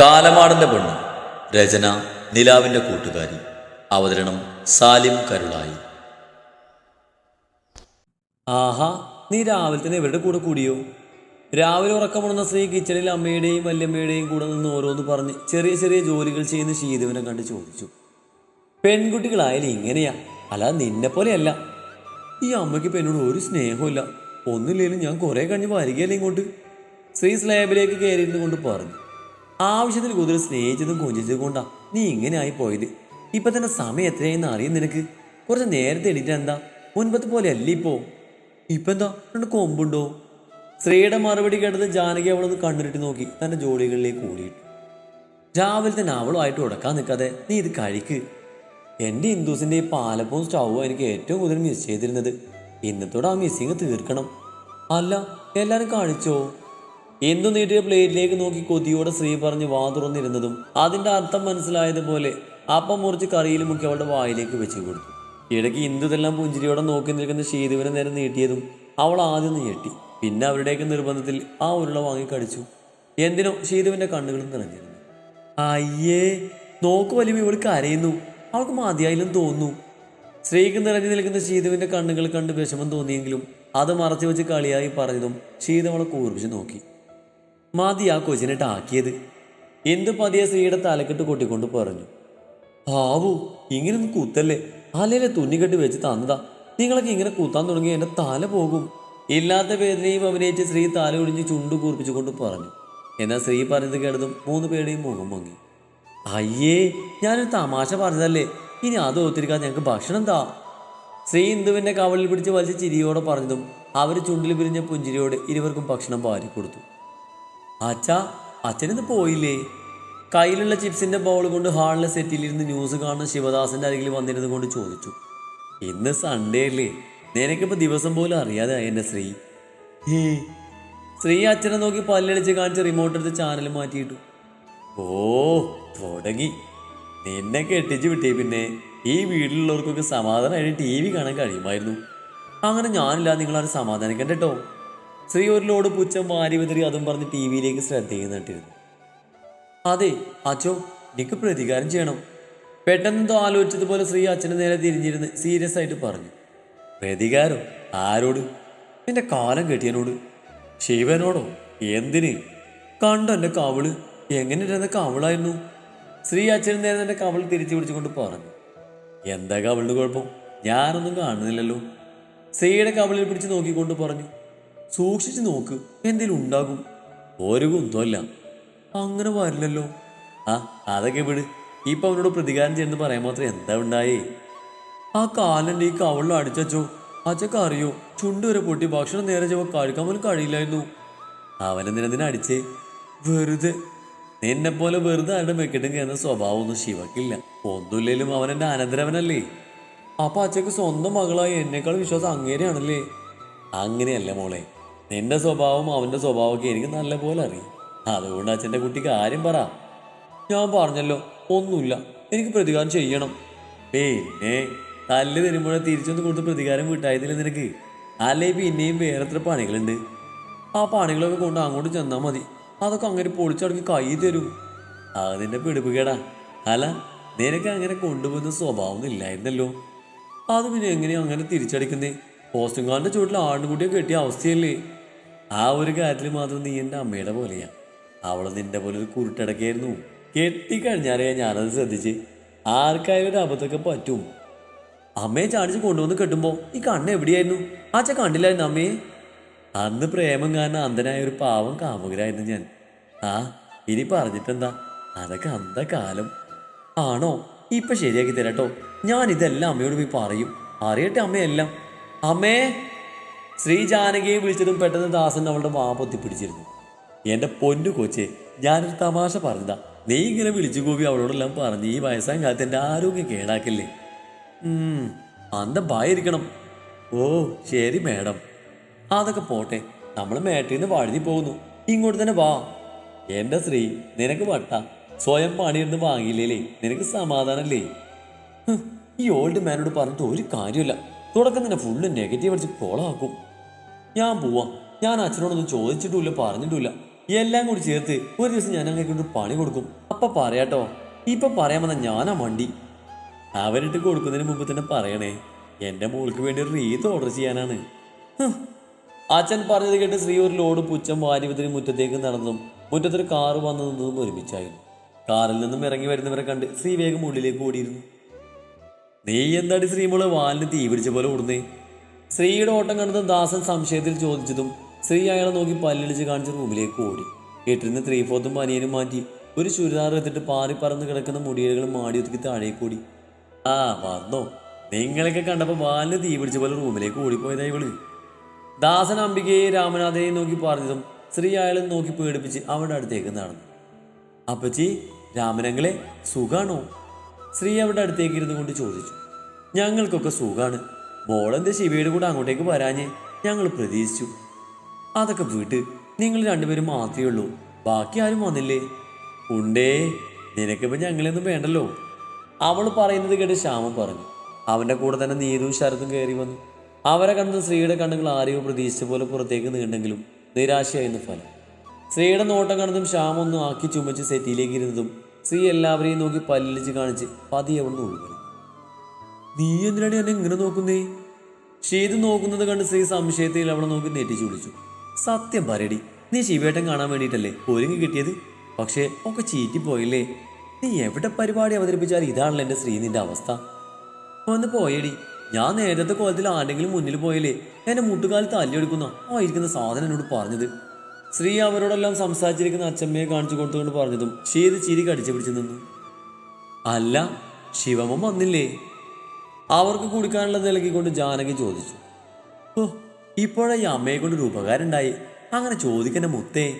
കാലമാടന്റെ പെണ്ണ്. രചന നിലാവിന്റെ കൂട്ടുകാരി. അവതരണം സാലിം കരുളായി. ആഹാ നീ രാവിലെ തന്നെ ഇവരുടെ കൂടെ കൂടിയോ? രാവിലെ ഉറക്കമുണർന്ന സ്ത്രീ കിച്ചണിൽ അമ്മയുടെയും വല്യമ്മയുടെയും കൂടെ നിന്ന് ഓരോന്ന് പറഞ്ഞ് ചെറിയ ചെറിയ ജോലികൾ ചെയ്യുന്ന ശീതവിനെ കണ്ട് ചോദിച്ചു. പെൺകുട്ടികളായാലും ഇങ്ങനെയാ? അല്ല നിന്നെ പോലെയല്ല. ഈ അമ്മയ്ക്ക് പെണ്ണോട് ഒരു സ്നേഹമില്ല ഒന്നില്ലെങ്കിലും ഞാൻ കുറേ കഴിഞ്ഞ് വരികയല്ലേ ഇങ്ങോട്ട്. സ്ത്രീ സ്ലാബിലേക്ക് കയറിയിരുന്നു കൊണ്ട് പറഞ്ഞു. ആവശ്യത്തിന് കൂടുതൽ സ്നേഹിച്ചതും കുഞ്ചിച്ചതും കൊണ്ടാ നീ ഇങ്ങനെ ആയി പോയത്. ഇപ്പൊ തന്നെ സമയം എത്രയായെന്ന് അറിയും നിനക്ക്? കുറച്ച് നേരത്തെ എണീറ്റ് എന്താ? മുൻപത്തെ പോലെ അല്ല ഇപ്പോ? ഇപ്പൊ എന്താ? രണ്ട് കൊമ്പുണ്ടോ? സ്ത്രീയുടെ മറുപടി കേട്ടത് ജാനകി അവളൊന്ന് കണ്ണിട്ട് നോക്കി. തന്റെ ജോലികളിലേക്ക് ഓടിയിട്ടു. രാവിലെ തന്നെ അവളുമായിട്ട് ഉടക്കാൻ നിൽക്കാതെ നീ ഇത് കഴിക്ക്. എന്റെ ഹിന്ദുസിന്റെ ഈ പാലപ്പവും സ്റ്റൗവും എനിക്ക് ഏറ്റവും കൂടുതൽ മിസ് ചെയ്തിരുന്നത്. ഇന്നത്തോടെ ആ മിസ്സിങ് തീർക്കണം. അല്ല എല്ലാവരും കഴിച്ചോ? എന്തു നീട്ടിയ പ്ലേറ്റിലേക്ക് നോക്കി കൊതിയോടെ സ്ത്രീ പറഞ്ഞ് വാതുറന്നിരുന്നതും അതിന്റെ അർത്ഥം മനസ്സിലായതുപോലെ അപ്പം മുറിച്ച് കറിയിൽ മുക്കി അവളുടെ വായിലേക്ക് വെച്ചു കൊടുത്തു. ഇടയ്ക്ക് ഇന്ദുതെല്ലാം പുഞ്ചിരിയോടെ നോക്കി നിൽക്കുന്ന ശീതുവിനെ നേരെ നീട്ടിയതും അവൾ ആദ്യം നീട്ടി. പിന്നെ അവരുടെയൊക്കെ നിർബന്ധത്തിൽ ആ ഉരുള വാങ്ങി കടിച്ചു. എന്തിനോ ശീതുവിന്റെ കണ്ണുകളും നിറഞ്ഞിരുന്നു. അയ്യേ നോക്ക് വലിയ ഇവൾ കരയുന്നു. അവൾക്ക് മതിയായാലും തോന്നുന്നു. സ്ത്രീക്ക് നിറഞ്ഞു നിൽക്കുന്ന ശീതുവിന്റെ കണ്ണുകൾ കണ്ട് വിഷമം തോന്നിയെങ്കിലും അത് മറച്ചു വെച്ച് കളിയായി പറഞ്ഞതും ശീത അവളെ കൂർപ്പിച്ച് നോക്കി. മതി ആ കൊച്ചിനെ ടാക്കിയത്? എന്ത് പതിയെ സ്ത്രീയുടെ തലക്കെട്ട് കൊട്ടിക്കൊണ്ട് പറഞ്ഞു. ഹാവു ഇങ്ങനൊന്നും കുത്തല്ലേ? അല്ലേലെ തുന്നിക്കെട്ട് വെച്ച് തന്നതാ. നിങ്ങളൊക്കെ ഇങ്ങനെ കുത്താൻ തുടങ്ങി എന്റെ തല പോകും. ഇല്ലാത്ത വേദനയും അഭിനയിച്ച് സ്ത്രീ തല ഒടിഞ്ഞ് ചുണ്ടു കൂർപ്പിച്ചുകൊണ്ട് പറഞ്ഞു. എന്നാൽ സ്ത്രീ പറഞ്ഞത് കേട്ടതും മൂന്ന് പേരുടെയും മുഖം പൊങ്ങി. അയ്യേ ഞാനൊരു തമാശ പറഞ്ഞതല്ലേ? ഇനി അത് ഒത്തിരിക്കാൻ ഞങ്ങൾക്ക് ഭക്ഷണം താ സ്ത്രീ ഇന്ദുവിന്റെ കവളിൽ പിടിച്ച് വലിച്ച ചിരിയോടെ പറഞ്ഞതും അവർ ചുണ്ടിൽ പിരിഞ്ഞ പുഞ്ചിരിയോടെ ഇരുവർക്കും ഭക്ഷണം വാരി കൊടുത്തു അച്ഛാ അച്ഛനത് പോയില്ലേ? കയ്യിലുള്ള ചിപ്സിന്റെ ബൗൾ കൊണ്ട് ഹാളിലെ സെറ്റിലിരുന്ന് ന്യൂസ് കാണുന്ന ശിവദാസന്റെ അരികിൽ വന്നിരുന്നു കൊണ്ട് ചോദിച്ചു. ഇന്ന് സൺഡേ അല്ലേ? നിനക്കിപ്പോ ദിവസം പോലും അറിയാതെ എന്റെ ശ്രീ. ഹേ ശ്രീ അച്ഛനെ നോക്കി പല്ലടിച്ച് കാണിച്ച് റിമോട്ട് എടുത്ത് ചാനൽ മാറ്റിയിട്ടു. ഓ തുടങ്ങി. നിന്നെ കെട്ടിച്ച് വിട്ടേ പിന്നെ. ഈ വീട്ടിലുള്ളവർക്കൊക്കെ സമാധാനമായിട്ട് ടി വി കാണാൻ കഴിയുമായിരുന്നു. അങ്ങനെ ഞാനില്ലാതെ നിങ്ങളാരും സമാധാനിക്കണ്ട കേട്ടോ ഒരു ലോഡ് പുച്ഛം വാരി വിതറി അതും പറഞ്ഞ് ടി വിയിലേക്ക് ശ്രദ്ധയിൽ നട്ടിരുന്നു. അതെ അച്ചോ എനിക്ക് പ്രതികാരം ചെയ്യണം. പെട്ടെന്നെന്തോ ആലോചിച്ചതുപോലെ ശ്രീ അച്ഛന് നേരെ തിരിഞ്ഞിരുന്ന് സീരിയസ് ആയിട്ട് പറഞ്ഞു. പ്രതികാരം? ആരോട്? നിന്റെ കാലം കെട്ടിയനോട്? ശിവനോടോ? എന്തിന്? കണ്ടോ എന്റെ കവൾ? എങ്ങനെ ഇരുന്ന കവളായിരുന്നു? ശ്രീ അച്ഛന് നേരെ എന്റെ കവൾ തിരിച്ചു പിടിച്ചുകൊണ്ട് പറഞ്ഞു. എന്താ കവളിന് കുഴപ്പം? ഞാനൊന്നും കാണുന്നില്ലല്ലോ. ശ്രീയുടെ കവളിൽ പിടിച്ച് നോക്കിക്കൊണ്ട് പറഞ്ഞു. സൂക്ഷിച്ചു നോക്ക്. എന്തേലും ഉണ്ടാകും. ഒരു അങ്ങനെ വരില്ലല്ലോ. ആ അതൊക്കെ വിട്. ഇപ്പൊ അവനോട് പ്രതികാരം ചെയ്യുന്നത് പറയാൻ മാത്രം എന്താ ഉണ്ടായേ? ആ കാലന്റെ ഈ കവളിൽ അടിച്ചോ അച്ഛക്ക് അറിയോ? ചുണ്ട് വരെ പൊട്ടി ഭക്ഷണം നേരെ ചൊവ്വ കഴിക്കാൻ പോലും കഴിയില്ലായിരുന്നു. അവനെന്തിനെ അടിച്ചേ? വെറുതെ. നിന്നെ പോലെ വെറുതെ ആരുടെ വെക്കിട്ടും കയറുന്ന സ്വഭാവമൊന്നും ശിവക്കില്ല. ഒന്നുമില്ലേലും അവൻ എന്റെ അനന്തരവനല്ലേ? അപ്പൊ അച്ഛക്ക് സ്വന്തം മകളായി എന്നേക്കാൾ വിശ്വാസം അങ്ങേരെയാണല്ലേ? അങ്ങനെയല്ല മോളെ. നിന്റെ സ്വഭാവം അവന്റെ സ്വഭാവമൊക്കെ എനിക്ക് നല്ലപോലെ അറിയാം. അതുകൊണ്ട് അച്ഛന്റെ കുട്ടിക്ക് ആരും പറ. ഞാൻ പറഞ്ഞല്ലോ ഒന്നുമില്ല. എനിക്ക് പ്രതികാരം ചെയ്യണം. പിന്നെ തല്ല് തരുമ്പോഴേ തിരിച്ചൊന്ന് കൊടുത്ത് പ്രതികാരം വിട്ടായതില്ല നിനക്ക്? അല്ലേ പിന്നെയും വേറെ എത്ര പണികളുണ്ട്? ആ പണികളൊക്കെ കൊണ്ട് അങ്ങോട്ട് ചെന്നാൽ മതി. അതൊക്കെ അങ്ങനെ പൊളിച്ചടക്കി കൈ തരും. അതിന്റെ പിടിപ്പുകേടാ അല്ല നിനക്ക് അങ്ങനെ കൊണ്ടുപോകുന്ന സ്വഭാവമൊന്നും ഇല്ലായിരുന്നല്ലോ. അത് പിന്നെ എങ്ങനെയാ അങ്ങനെ തിരിച്ചടിക്കുന്നേ? പോസ്റ്റുകാരന്റെ ചുവട്ടിൽ ആണ്ടുകുട്ടിയെ കെട്ടിയ അവസ്ഥയല്ലേ? ആ ഒരു കാര്യത്തിൽ മാത്രം നീ എന്റെ അമ്മയുടെ പോലെയാ. അവൾ നിന്റെ പോലെ ഒരു കുരുട്ടടക്കായിരുന്നു. കെട്ടിക്കഴിഞ്ഞാലേ ഞാനത് ശ്രദ്ധിച്ച് ആർക്കായാലും ഒരു അബദ്ധമൊക്കെ പറ്റും. അമ്മയെ ചാടിച്ച് കൊണ്ടുവന്ന് കെട്ടുമ്പോ ഈ കണ്ണ് എവിടെയായിരുന്നു? ആച്ച കണ്ടില്ലായിരുന്നു അമ്മയെ അന്ന് പ്രേമം കാരണം അന്ധനായ ഒരു പാവം കാമുകരായിരുന്നു ഞാൻ. ആ ഇനി പറഞ്ഞിട്ടെന്താ? അതൊക്കെ അന്ധ കാലം ആണോ? ഇപ്പൊ ശരിയാക്കി തരാട്ടോ. ഞാൻ ഇതെല്ലാം അമ്മയോട് പോയി പറയും. അറിയട്ടെ അമ്മയെല്ലാം. അമ്മേ! ശ്രീ ജാനകിയെ വിളിച്ചതും പെട്ടെന്ന് ദാസൻ അവളുടെ വാ പൊത്തിപ്പിടിച്ചിരുന്നു. എന്റെ പൊന്നു കൊച്ചെ ഞാനൊരു തമാശ പറഞ്ഞതാ. നീ ഇങ്ങനെ വിളിച്ചു കൂവി അവളോടെല്ലാം പറഞ്ഞ് ഈ വയസ്സാം കാലത്ത് എന്റെ ആരോഗ്യം കേടാക്കില്ലേ? അന്ത ഭയരിക്കണം ഓ ശരി മേഡം. അതൊക്കെ പോട്ടെ നമ്മൾ മേട്ടിൽ നിന്ന് വഴുതി പോകുന്നു. ഇങ്ങോട്ട് തന്നെ വാ. എന്റെ ശ്രീ നിനക്ക് വട്ട. സ്വയം പണിയിരുന്ന് വാങ്ങിയില്ലേ നിനക്ക് സമാധാനല്ലേ? ഈ ഓൾഡ് മാനോട് പറഞ്ഞിട്ട് ഒരു കാര്യമില്ല തുടക്കം തന്നെ ഫുള്ള് നെഗറ്റീവ് അടിച്ച് കോളാക്കും. ഞാൻ പോവാം. ഞാൻ അച്ഛനോടൊന്നും ചോദിച്ചിട്ടുമില്ല പറഞ്ഞിട്ടുമില്ല. എല്ലാം കൂടി ചേർത്ത് ഒരു ദിവസം ഞാൻ അങ്ങനെ കൊണ്ട് പണി കൊടുക്കും. അപ്പൊ പറയാട്ടോ. ഇപ്പൊ പറയാമെന്ന ഞാനാ വണ്ടി അവരിട്ട് കൊടുക്കുന്നതിന് മുമ്പ് തന്നെ പറയണേ. എന്റെ മോൾക്ക് വേണ്ടി ഒരു റീത്ത് ഓർഡർ ചെയ്യാനാണ്. അച്ഛൻ പറഞ്ഞത് കേട്ട് ശ്രീ ഒരു ലോഡ് പുച്ഛം വാരിവത്തിന് മുറ്റത്തേക്ക് നടന്നതും മുറ്റത്തൊരു കാറ് വന്നു നിന്നതും ഒരുമിച്ചായിരുന്നു കാറിൽ നിന്നും ഇറങ്ങി വരുന്നവരെ കണ്ട് ശ്രീ വേഗം ഉള്ളിലേക്ക് ഓടിയിരുന്നു. നീ എന്താടി ശ്രീമോൾ വാലിന് തീ പിടിച്ച പോലെ ഓടുന്നേ? ശ്രീയുടെ ഓട്ടം കണ്ടതും ദാസൻ സംശയത്തിൽ ചോദിച്ചതും ശ്രീ അയാളെ നോക്കി പല്ലിളിച്ച് കാണിച്ച് റൂമിലേക്ക് ഓടി. വീട്ടിൽ ത്രീ ഫോർത്തും പനിയനും മാറ്റി. ഒരു ചുരിദാർ എടുത്തിട്ട് പാറി പറന്ന് കിടക്കുന്ന മുടിയലുകൾ മാടി ഒതുക്കി താഴേക്ക് കൂടി ആ വന്നോ നിങ്ങളൊക്കെ കണ്ടപ്പോൾ വാലിന് തീ പിടിച്ച പോലെ റൂമിലേക്ക് ഓടിപ്പോയതായി ഇവൾ. ദാസൻ അംബികയെ രാമനാഥയെ നോക്കി പറഞ്ഞതും ശ്രീ അയാളെ നോക്കി പേടിപ്പിച്ച് അവിടെ അടുത്തേക്ക് നടന്നു. അപ്പച്ചി രാമനങ്ങളെ സുഖാണോ? ശ്രീ അവിടെ അടുത്തേക്ക് ഇരുന്നു കൊണ്ട് ചോദിച്ചു. ഞങ്ങൾക്കൊക്കെ സുഖാണ്. മോളെന്ത് ശിവയുടെ കൂടെ അങ്ങോട്ടേക്ക് വരാഞ്ഞ്? ഞങ്ങൾ പ്രതീക്ഷിച്ചു. അതൊക്കെ വീട്ട് നിങ്ങൾ രണ്ടുപേരും മാത്രമേ ഉള്ളൂ. ബാക്കി ആരും വന്നില്ലേ? ഉണ്ടേ നിനക്കിപ്പോ ഞങ്ങളെയൊന്നും വേണ്ടല്ലോ. അവൾ പറയുന്നത് കേട്ട് ശ്യാമൻ പറഞ്ഞു. അവന്റെ കൂടെ തന്നെ നീതും ശരത്തും കയറി വന്നു. അവരെ കണ്ട് സ്ത്രീയുടെ കണ്ണുകൾ ആരെയോ പ്രതീക്ഷിച്ച പോലെ പുറത്തേക്ക് നീണ്ടെങ്കിലും നിരാശയായിരുന്നു ഫലം. സ്ത്രീയുടെ നോട്ടം കണ്ടതും ശ്യാം ഒന്ന് ആക്കി ചുമച്ച് സെറ്റിയിലേക്ക് ഇരുന്നതും സ്ത്രീ എല്ലാവരെയും നോക്കി പല്ലിച്ച് കാണിച്ച് പതിയെ അവിടെ നീ എന്തിനാണ് എന്നെ ഇങ്ങനെ നോക്കുന്നേ? ഷീത് നോക്കുന്നത് കണ്ട് ശ്രീ സംശയത്തിൽ അവളെ നോക്കി നെറ്റിച്ചു വിളിച്ചു. സത്യം പറയടി നീ ശിവേട്ടൻ കാണാൻ വേണ്ടിയിട്ടല്ലേ ഒരുങ്ങി കിട്ടിയത്? പക്ഷേ ഒക്കെ ചീറ്റി പോയില്ലേ? നീ എവിടെ പരിപാടി അവതരിപ്പിച്ചാൽ ഇതാണല്ലോ എന്റെ ശ്രീ നിന്റെ അവസ്ഥ? ഒന്ന് പോയടി. ഞാൻ നേരത്തെ കോലത്തിൽ ആരെങ്കിലും മുന്നിൽ പോയില്ലേ? എന്നെ മുട്ടുകാലത്ത് തല്ലിയെടുക്കുന്ന ആ ഇരിക്കുന്ന സാധനം എന്നോട് പറഞ്ഞത്. ശ്രീ അവരോടെല്ലാം സംസാരിച്ചിരിക്കുന്ന അച്ഛമ്മയെ കാണിച്ചു കൊടുത്തുകൊണ്ട് പറഞ്ഞതും ഷീത് ചിരി കടിച്ചു പിടിച്ചു നിന്നു. അല്ല ശിവമം വന്നില്ലേ? അവർക്ക് കുടിക്കാനുള്ളത് നൽകിക്കൊണ്ട് ജാനകി ചോദിച്ചു. ഓ ഇപ്പോഴാ ഈ അമ്മയെ കൊണ്ട് ഉപകാരം ഉണ്ടായി അങ്ങനെ ചോദിക്കണ മുത്തേ.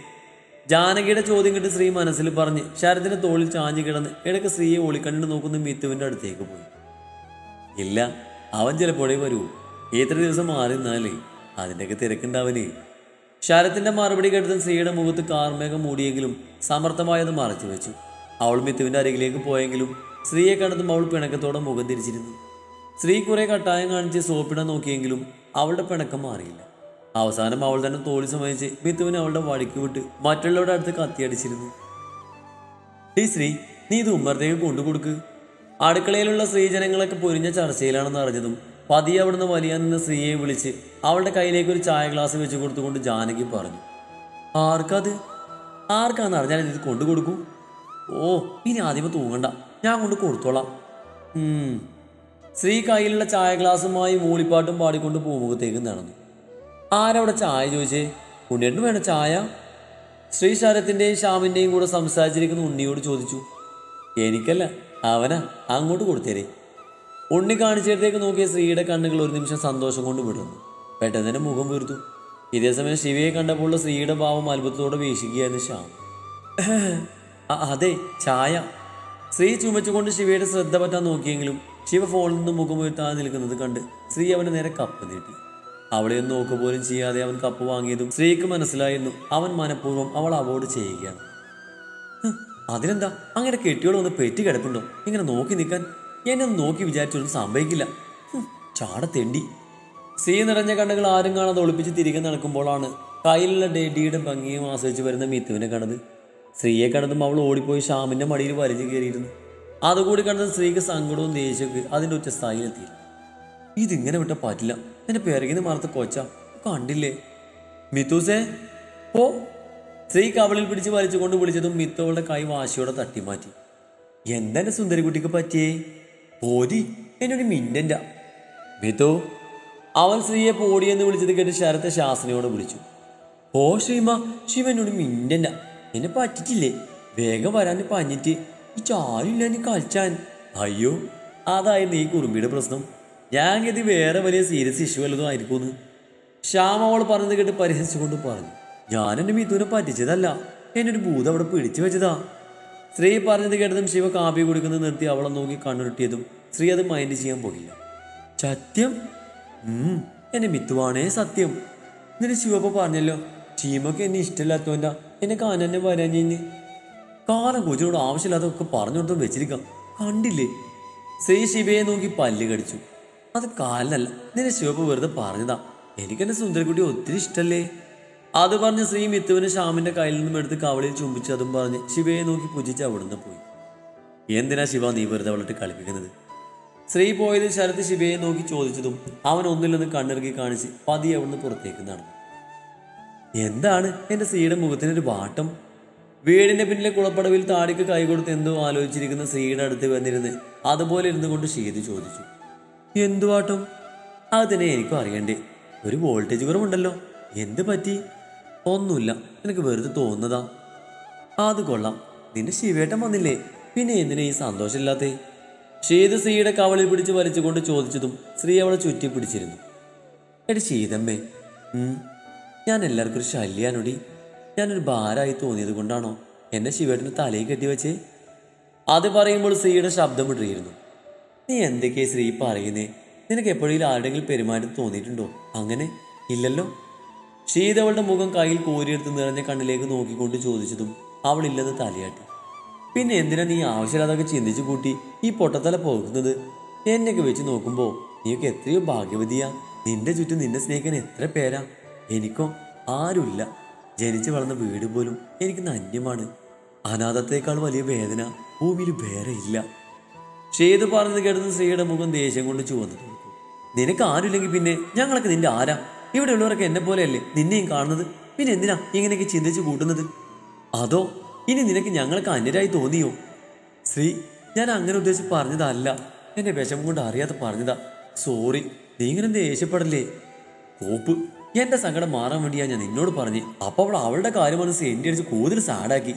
ജാനകിയുടെ ചോദ്യം കേട്ട് ശ്രീ മനസ്സിൽ പറഞ്ഞ് ശരത്തിന്റെ തോളിൽ ചാഞ്ഞു കിടന്ന് ഇടയ്ക്ക് സ്ത്രീയെ ഒളിക്കണ്ടിട്ട് നോക്കുന്ന മിത്തുവിന്റെ അടുത്തേക്ക് പോയി. ഇല്ല അവൻ ചിലപ്പോഴേ വരൂ. എത്ര ദിവസം മാറി നിന്നാലേ അതിന്റെയൊക്കെ തിരക്കുണ്ടാവനേ ശരത്തിന്റെ മറുപടി കേട്ടതും സ്ത്രീയുടെ മുഖത്ത് കാർമേഘം മൂടിയെങ്കിലും സമർത്ഥമായത് മറച്ചു വെച്ചു അവൾ മിത്തുവിന്റെ അരികിലേക്ക് പോയെങ്കിലും സ്ത്രീയെ കണ്ടതും അവൾ പിണക്കത്തോടെ മുഖം തിരിച്ചിരുന്നു. സ്ത്രീ കുറെ കട്ടായം കാണിച്ച് സോപ്പിടാൻ നോക്കിയെങ്കിലും അവളുടെ പിണക്കം മാറിയില്ല. അവസാനം അവൾ തന്നെ തോളി സമ്മതിച്ച് മിത്തുവിന് അവളുടെ വഴിക്ക് വിട്ട് മറ്റുള്ളവരുടെ അടുത്ത് കത്തിയടിച്ചിരുന്നു. ഡീ ശ്രീ നീ ഇത് ഉമ്മറത്തേക്ക് കൊണ്ടുകൊടുക്ക് അടുക്കളയിലുള്ള സ്ത്രീജനങ്ങളൊക്കെ പൊരിഞ്ഞ ചർച്ചയിലാണെന്ന് അറിഞ്ഞതും പതിയെ അവിടുന്ന് വലിയ നിന്ന സ്ത്രീയെ വിളിച്ച് അവളുടെ കയ്യിലേക്ക് ഒരു ചായ ഗ്ലാസ് വെച്ച് കൊടുത്തുകൊണ്ട് ജാനകി പറഞ്ഞു. ആർക്കത്? ആർക്കാന്ന് അറിഞ്ഞാൽ ഇത് കൊണ്ടു കൊടുക്കൂ? ഓ ഇനി ആദ്യമേ തൂങ്ങണ്ട. ഞാൻ കൊണ്ട് കൊടുത്തോളാം. സ്ത്രീ കയ്യിലുള്ള ചായ ഗ്ലാസുമായി മൂളിപ്പാട്ടും പാടിക്കൊണ്ട് പൂമുഖത്തേക്ക് നടന്നു. ആരവിടെ ചായ? ചോദിച്ചേ. ഉണ്ണിയേട്ടന് വേണം ചായ. ശ്രീ ശരത്തിന്റെയും ശ്യാമിന്റെയും കൂടെ സംസാരിച്ചിരിക്കുന്ന ഉണ്ണിയോട് ചോദിച്ചു. എനിക്കല്ല അവനാ അങ്ങോട്ട് കൊടുത്തേരെ. ഉണ്ണി കാണിച്ചിടത്തേക്ക് നോക്കിയ സ്ത്രീയുടെ കണ്ണുകൾ ഒരു നിമിഷം സന്തോഷം കൊണ്ട് വിടുന്നു പെട്ടെന്ന് തന്നെ മുഖം വീർത്തു. ഇതേസമയം ശിവയെ കണ്ടപ്പോൾ സ്ത്രീയുടെ ഭാവം അത്ഭുതത്തോടെ വീക്ഷിക്കുകയായിരുന്നു ശ്യാം. അതെ ചായ. സ്ത്രീ ചുമച്ചുകൊണ്ട് ശിവയുടെ ശ്രദ്ധ പറ്റാൻ നോക്കിയെങ്കിലും ശിവ ഫോണിൽ നിന്ന് മുഖമുയർത്താതെ നിൽക്കുന്നത് കണ്ട് സ്ത്രീ അവന്റെ നേരെ കപ്പ് നീട്ടി. അവളെ നോക്കുക പോലും ചെയ്യാതെ അവൻ കപ്പ് വാങ്ങിയതും സ്ത്രീക്ക് മനസ്സിലായിരുന്നു അവൻ മനഃപൂർവം അവൾ അവോർഡ് ചെയ്യുകയാണ്. അതിനെന്താ അങ്ങനെ കെട്ടിയോട് ഒന്ന് പെറ്റി കിടപ്പുണ്ടോ? ഇങ്ങനെ നോക്കി നിൽക്കാൻ എന്നെ നോക്കി വിചാരിച്ചൊന്നും സംഭവിക്കില്ല. ചാട തെണ്ടി. സീ നിറഞ്ഞ കണ്ണുകൾ ആരും കാണാതെ ഒളിപ്പിച്ച് തിരികെ നടക്കുമ്പോഴാണ് കയ്യിലുള്ള ഡേഡിയുടെ ഭംഗിയും ആസ്വദിച്ച് വരുന്ന മിത്തുവിനെ കണ്ടത്. സ്ത്രീയെ കണ്ടതും അവൾ ഓടിപ്പോയി ഷാമിന്റെ മടിയിൽ വലിഞ്ഞു കയറിയിരുന്നു. അതുകൂടി കണ്ട സ്ത്രീക്ക് സങ്കടവും ദേഷ്യമൊക്കെ അതിന്റെ ഉച്ച സ്ഥായിലെത്തി. ഇതിങ്ങനെ വിട്ട പറ്റില്ല. എന്റെ പിറകിന്ന് മറത്ത് കൊച്ച. കണ്ടില്ലേ? മിത്തൂസേ ഓ സ്ത്രീ കവളിൽ പിടിച്ച് വലിച്ചുകൊണ്ട് വിളിച്ചതും മിത്തോളുടെ കൈ വാശിയോടെ തട്ടിമാറ്റി. എന്തെന്റെ സുന്ദരിക്കുട്ടിക്ക് പറ്റിയേ? പോതി എന്നൊരു മിന്നന്റ മിത്തു അവൻ സ്ത്രീയെ പോടിയെന്ന് വിളിച്ചത് കേട്ട് ശരത്തെ ശാസ്ത്രിയോട് വിളിച്ചു. ഓ ശ്രീമ ശിവനോട് മിന്നന്റ എന്നെ പറ്റിച്ചില്ലേ? വേഗം വരാൻ പഞ്ഞിട്ട് ഈ ചാരില്ല നീ കളിച്ചാൻ അയ്യോ അതായിരുന്നു ഈ കുറുമ്പിയുടെ പ്രശ്നം. ഞാൻ കരുതി വേറെ വലിയ സീരിയസ് ഇഷ്യൂ വല്ലതും ആയിരിക്കുമെന്ന്. ശ്യാം അവൾ പറഞ്ഞത് കേട്ട് പരിഹസിച്ചുകൊണ്ട് പറഞ്ഞു. ഞാൻ എന്റെ മിഥുനെ പറ്റിച്ചതല്ല. എന്നൊരു ഭൂതം അവിടെ പിടിച്ചു വെച്ചതാ. സ്ത്രീ പറഞ്ഞത് കേട്ടതും ശിവ കാപ്പി കുടിക്കുന്നത് നിർത്തി അവളെ നോക്കി കണ്ണുരുട്ടിയതും സ്ത്രീ അത് മൈൻഡ് ചെയ്യാൻ പോകില്ല സത്യം? എന്നെ മിത്തുവാണേ സത്യം. എന്നിട്ട് ശിവപ്പ പറഞ്ഞല്ലോ ടീമൊക്കെ എന്നെ ഇഷ്ടമില്ലാത്തവന്റെ എന്നെ കാണാൻ തന്നെ വരാൻ കാലം കൊച്ചിനോട് ആവശ്യമില്ലാതൊക്കെ പറഞ്ഞു കൊടുത്ത് വെച്ചിരിക്കാം. കണ്ടില്ലേ? ശ്രീ ശിവയെ നോക്കി പല്ല് കടിച്ചു. അത് കാലിനല്ല നിന്റെ ശിവപ്പ് വെറുതെ പറഞ്ഞതാ. എനിക്കെന്റെ സുന്ദരക്കുട്ടി ഒത്തിരി ഇഷ്ടല്ലേ? അത് പറഞ്ഞ് ശ്രീ മിത്തുവിന് ശ്യാമിന്റെ കയ്യിൽ നിന്നും എടുത്ത് കവളിയിൽ ചുംബിച്ച് അതും പറഞ്ഞ് ശിവയെ നോക്കി പുജിച്ച് അവിടുന്ന് പോയി. എന്തിനാ ശിവ നീ വെറുതെ അവളിട്ട് കളിപ്പിക്കുന്നത്? ശ്രീ പോയത് ശരത്ത് ശിവയെ നോക്കി ചോദിച്ചതും അവൻ ഒന്നില്ലെന്ന് കണ്ണിറുക്കി കാണിച്ച് പതി അവിടുന്ന് പുറത്തേക്ക് നടന്നു. എന്താണ് എന്റെ സ്ത്രീയുടെ മുഖത്തിനൊരു വാട്ടം? വീടിന്റെ പിന്നിലെ കുളപ്പടവിൽ താടിക്ക് കൈകൊടുത്ത് എന്തോ ആലോചിച്ചിരിക്കുന്ന സ്ത്രീയുടെ അടുത്ത് വന്നിരുന്ന് അതുപോലെ ഇരുന്നു കൊണ്ട് ഷീതി ചോദിച്ചു. എന്തു അതിനെ അത് തന്നെ എനിക്കും അറിയണ്ടേ. ഒരു വോൾട്ടേജ് കുറവുണ്ടല്ലോ. എന്ത് പറ്റി? ഒന്നുമില്ല. എനിക്ക് വെറുതെ തോന്നുന്നതാ. അത് കൊള്ളാം. നിന്റെ ശിവേട്ടൻ വന്നില്ലേ. പിന്നെ എന്തിനാ ഈ സന്തോഷമില്ലാത്തേ? ഷീത് സ്ത്രീയുടെ കവളിൽ പിടിച്ച് വലിച്ചുകൊണ്ട് ചോദിച്ചതും സ്ത്രീ അവളെ ചുറ്റി പിടിച്ചിരുന്നു. എടി ശീതമ്മേ ഞാൻ എല്ലാവർക്കും ഒരു ശല്യാനൊടി. ഞാനൊരു ഭാരമായി തോന്നിയത് കൊണ്ടാണോ എന്നെ ശിവേട്ടന് തലയിൽ കെട്ടിവെച്ചേ അത് പറയുമ്പോൾ സ്ത്രീയുടെ ശബ്ദം ഇട്ടിരുന്നു നീ എന്തൊക്കെയാ സ്ത്രീ പറയുന്നേ? നിനക്ക് എപ്പോഴെങ്കിലും ആരുടെങ്കിലും പെരുമാറ്റം തോന്നിയിട്ടുണ്ടോ? അങ്ങനെ? ഇല്ലല്ലോ? ശീതവളുടെ മുഖം കയ്യിൽ കോരിയെടുത്ത് നിറഞ്ഞ കണ്ണിലേക്ക് നോക്കിക്കൊണ്ട് ചോദിച്ചതും അവൾ അവളില്ലെന്ന് തലയാട്ടി. പിന്നെ എന്തിനാ നീ ആവശ്യമില്ലാതൊക്കെ ചിന്തിച്ചു കൂട്ടി ഈ പൊട്ടത്തല പോകുന്നത്? എന്നെയൊക്കെ വെച്ച് നോക്കുമ്പോൾ നീയൊക്കെ എത്രയോ ഭാഗ്യവതിയാ. നിന്റെ ചുറ്റും നിന്റെ സ്നേഹിക്കാൻ എത്ര പേരാ? എനിക്കോ ആരുമില്ല. ജനിച്ചു വളർന്ന വീട് പോലും എനിക്ക് നന്യമാണ്. അനാഥത്തേക്കാൾ വലിയ വേദന ഭൂമിയിൽ വേറെ ഇല്ല. ഷേത് പറഞ്ഞത് കേട്ടത് സ്ത്രീയുടെ മുഖം ദേഷ്യം കൊണ്ട് ചുവന്നു നിനക്ക് ആരുമില്ലെങ്കിൽ പിന്നെ ഞങ്ങളൊക്കെ നിന്റെ ആരാ? ഇവിടെ ഉള്ളവരൊക്കെ എന്നെ പോലെയല്ലേ നിന്നെയും കാണുന്നത്? പിന്നെ എന്തിനാ ഇങ്ങനെയൊക്കെ ചിന്തിച്ച് കൂട്ടുന്നത്? അതോ ഇനി നിനക്ക് ഞങ്ങൾക്ക് അന്യരായി തോന്നിയോ? ശ്രീ ഞാൻ അങ്ങനെ ഉദ്ദേശിച്ച് പറഞ്ഞതല്ല. എന്റെ വിഷമം കൊണ്ട് അറിയാതെ പറഞ്ഞതാ. സോറി നീ ഇങ്ങനെ ദേഷ്യപ്പെടല്ലേ? കോപ്പ് എന്റെ സങ്കടം മാറാൻ വേണ്ടിയാ ഞാൻ നിന്നോട് പറഞ്ഞു. അപ്പൊ അവൾ അവളുടെ കാര്യം മനസ്സ് എന്റെ അടിച്ച് കൂടുതൽ സാഡാക്കി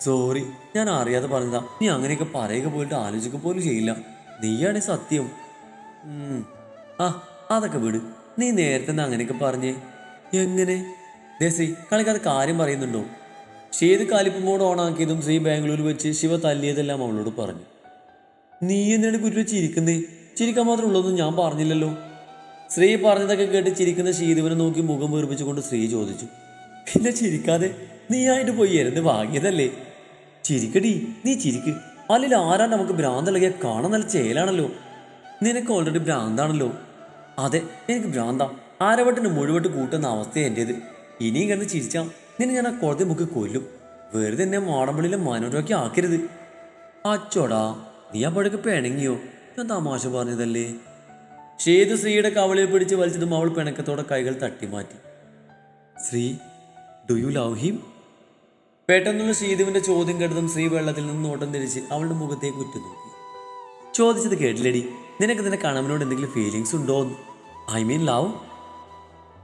സോറി ഞാൻ അറിയാതെ പറഞ്ഞതാ. നീ അങ്ങനെയൊക്കെ പറയുക പോയിട്ട് ആലോചിക്കുക പോലും ചെയ്യില്ല. നീയാണ് സത്യം. ആ അതൊക്കെ വിട്. നീ നേരത്തെ അങ്ങനെയൊക്കെ പറഞ്ഞേ? എങ്ങനെ? ദേ ശ്രീ കളിക്കാതെ കാര്യം പറയുന്നുണ്ടോ? ഷേത് കാലിപ്പ് മോഡ് ഓണാക്കിയതും ശ്രീ ബാംഗ്ലൂർ വെച്ച് ശിവ തല്ലിയതെല്ലാം അവളോട് പറഞ്ഞു. നീ എന്തിനാണ് കുരുവെച്ച് ഇരിക്കുന്നേ? ചിരിക്കാൻ മാത്രം ഉള്ളതൊന്നും ഞാൻ പറഞ്ഞില്ലല്ലോ. ശ്രീ പറഞ്ഞതൊക്കെ കേട്ട് ചിരിക്കുന്ന ശീതുവിനെ നോക്കി മുഖം വീർപ്പിച്ചുകൊണ്ട് സ്ത്രീ ചോദിച്ചു പിന്നെ ചിരിക്കാതെ നീ ആയിട്ട് പോയി എരുന്ന് വാങ്ങിയതല്ലേ? ചിരിക്കടി നീ ചിരിക്ക്. അല്ലെങ്കിൽ ആരാ നമുക്ക് ഭ്രാന്തളകിയ കാണാൻ നല്ല ചേലാണല്ലോ? നിനക്ക് ഓൾറെഡി ഭ്രാന്താണല്ലോ. അതെ എനിക്ക് ഭ്രാന്താ. ആരവട്ടിന് മുഴുവട്ട് കൂട്ടുന്ന അവസ്ഥ എന്റേത് ഇനിയും കിടന്ന് ചിരിച്ചാ നിന്നെ ഞാൻ ആ കുളത്തെ മുക്കി കൊല്ലും. വെറുതെ എന്നെ മാടമ്പള്ളിയിലെ മനോരമൊക്കെ ആക്കരുത്. അച്ചോടാ നീ ആ അപ്പോഴൊക്കെ പിണങ്ങിയോ? ഞാൻ തമാശ പറഞ്ഞതല്ലേ? ഷേതു ശ്രീയുടെ കവളിൽ പിടിച്ച് വലിച്ചതും അവൾ പിണക്കത്തോടെ കൈകൾ തട്ടിമാറ്റി Sree do you love him പെട്ടെന്നുള്ള ഷീതുവിന്റെ ചോദ്യം കേട്ടതും ശ്രീ വെള്ളത്തിൽ നിന്ന് നോട്ടം തിരിച്ച് അവളുടെ മുഖത്തേക്ക് ഉറ്റുനോക്കി ചോദിച്ചത് കേട്ടില്ലടി. നിനക്ക് നിന്റെ കണവനോട് എന്തെങ്കിലും ഫീലിങ്സ് ഉണ്ടോ ഐ മീൻ ലവ്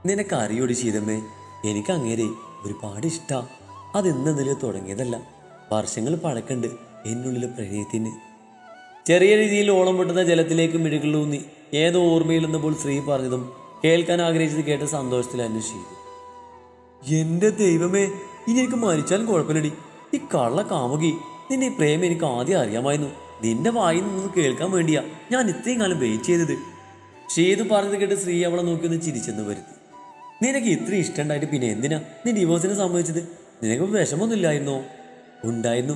നിനക്ക് അറിയോടി ശീതമ്മേ എനിക്ക് അങ്ങേരെ ഒരുപാട് ഇഷ്ടാ. അത് നില തുടങ്ങിയതല്ല. വർഷങ്ങൾ പഴക്കണ്ട് എന്നുള്ളിലെ പ്രണയത്തിന്. ചെറിയ രീതിയിൽ ഓളം പൊട്ടുന്ന ജലത്തിലേക്ക് മിഴുകളൂന്നി ഏതോ ഓർമ്മയിലെന്നപ്പോൾ സ്ത്രീ പറഞ്ഞതും കേൾക്കാൻ ആഗ്രഹിച്ചത് കേട്ട സന്തോഷത്തിൽ അന്വേഷിച്ചു. എന്റെ ദൈവമേ ഇനി എനിക്ക് മരിച്ചാലും കുഴപ്പമില്ലടി. ഈ കള്ള കാമുകി നിന്റെ പ്രേമം എനിക്ക് ആദ്യം അറിയാമായിരുന്നു. നിന്റെ വായിൽ നിന്ന് കേൾക്കാൻ വേണ്ടിയാ ഞാൻ ഇത്രയും കാലം വെയിറ്റ് ചെയ്തത്. ഷീത് പറഞ്ഞത് കേട്ട് സ്ത്രീ അവളെ നോക്കി ഒന്ന് ചിരിച്ചെന്ന് വരുത്തി. നിനക്ക് ഇത്രയും ഇഷ്ടമുണ്ടായിട്ട് പിന്നെ എന്തിനാ നീ ഡിവോഴ്സിനെ സമ്മതിച്ചത്? നിനക്ക് വിഷമൊന്നും ഇല്ലായിരുന്നോ ഉണ്ടായിരുന്നു.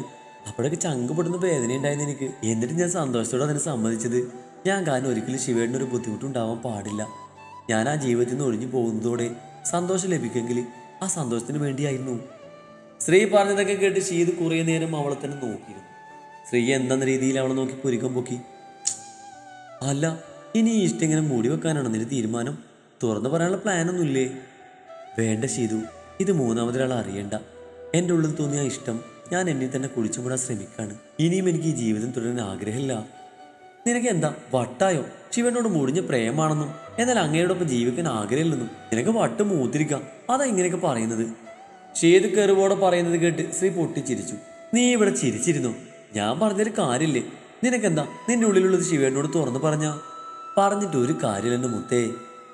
അപ്പോഴൊക്കെ ചങ്ക് പൊട്ടുന്ന വേദന ഉണ്ടായിരുന്നു എനിക്ക് എന്നിട്ട് ഞാൻ സന്തോഷത്തോടെ അതിനെ സമ്മതിച്ചത്. ഞാൻ കാരണം ഒരിക്കലും ശിവേടിനൊരു ബുദ്ധിമുട്ടുണ്ടാവാൻ പാടില്ല. ഞാൻ ആ ജീവിതത്തിൽ നിന്ന് ഒഴിഞ്ഞു പോകുന്നതോടെ സന്തോഷം ലഭിക്കുമെങ്കിൽ ആ സന്തോഷത്തിന് വേണ്ടിയായിരുന്നു. ശ്രീ പറഞ്ഞതൊക്കെ കേട്ട് ഷീത് കുറേ നേരം അവളെ തന്നെ നോക്കിയിരുന്നു. ശ്രീ എന്തെന്ന രീതിയിൽ അവളെ നോക്കി പുരികം പൊക്കി. അല്ല ഇനി ഈ ഇഷ്ടം ഇങ്ങനെ മൂടി വെക്കാനാണ് നിന്റെ തീരുമാനം? തുറന്നു പറയാനുള്ള പ്ലാനൊന്നുമില്ലേ? വേണ്ട ശീതു ഇത് മൂന്നാമതൊരാൾ അറിയണ്ട. എന്റെ ഉള്ളിൽ തോന്നിയ ഇഷ്ടം ഞാൻ എന്നിൽ തന്നെ കുഴിച്ചുമൂടാൻ ശ്രമിക്കുകയാണ്. ഇനിയും എനിക്ക് ഈ ജീവിതം തുടരാൻ ആഗ്രഹമില്ല. നിനക്ക് എന്താ വട്ടായോ? ശിവനോട് മുടിഞ്ഞ പ്രേമാണെന്നും എന്നാൽ അങ്ങയോടൊപ്പം ജീവിക്കാൻ ആഗ്രഹമില്ലെന്നും നിനക്ക് വട്ട് മൂത്തിരിക്കാം. അതാ ഇങ്ങനെയൊക്കെ പറയുന്നത്. ഷേത് കെറുവോടെ പറയുന്നത് കേട്ട് ശ്രീ പൊട്ടിച്ചിരിച്ചു. നീ ഇവിടെ ചിരിച്ചിരുന്നു? ഞാൻ പറഞ്ഞൊരു കാര്യമില്ലേ? നിനക്കെന്താ നിന്റെ ഉള്ളിലുള്ളത് ശിവേണ്ണോട് തുറന്നു പറഞ്ഞാ? പറഞ്ഞിട്ട് ഒരു കാര്യമില്ലെന്ന് മുത്തേ.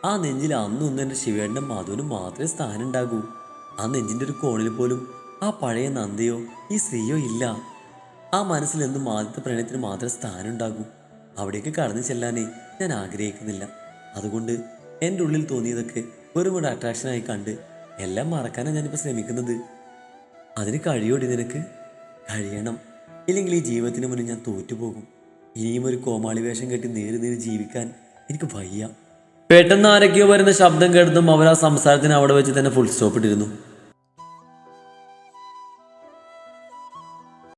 ആ നെഞ്ചിൽ അന്നൊന്നും എന്റെ ശിവേട്ടന്റെ മധുവിനും മാത്രമേ സ്ഥാനം ഉണ്ടാകൂ ആ നെഞ്ചിന്റെ ഒരു കോണിൽ പോലും ആ പഴയ നന്ദിയോ ഈ സ്ത്രീയോ ഇല്ല. ആ മനസ്സിലെന്നും ആദ്യത്തെ പ്രണയത്തിന് മാത്രമേ സ്ഥാനം ഉണ്ടാകൂ അവിടേക്ക് കടന്നു ചെല്ലാനേ ഞാൻ ആഗ്രഹിക്കുന്നില്ല. അതുകൊണ്ട് എന്റെ ഉള്ളിൽ തോന്നിയതൊക്കെ വെറും ഒരു അട്രാക്ഷനായി കണ്ട് എല്ലാം മറക്കാനാണ് ഞാനിപ്പോൾ ശ്രമിക്കുന്നത്. അതിന് കഴിയോടി നിനക്ക്? കഴിയണം. ഇല്ലെങ്കിൽ ഈ ജീവിതത്തിന് മുന്നിൽ ഞാൻ തോറ്റുപോകും. ഇനിയും ഒരു കോമാളി വേഷം കെട്ടി നേരി നേരി ജീവിക്കാൻ എനിക്ക് വയ്യ. പെട്ടെന്ന് ആരൊക്കെയോ വരുന്ന ശബ്ദം കേട്ടതും അവർ ആ സംസാരത്തിന് അവിടെ വെച്ച് തന്നെ ഫുൾ സ്റ്റോപ്പ് ഇട്ടിരുന്നു.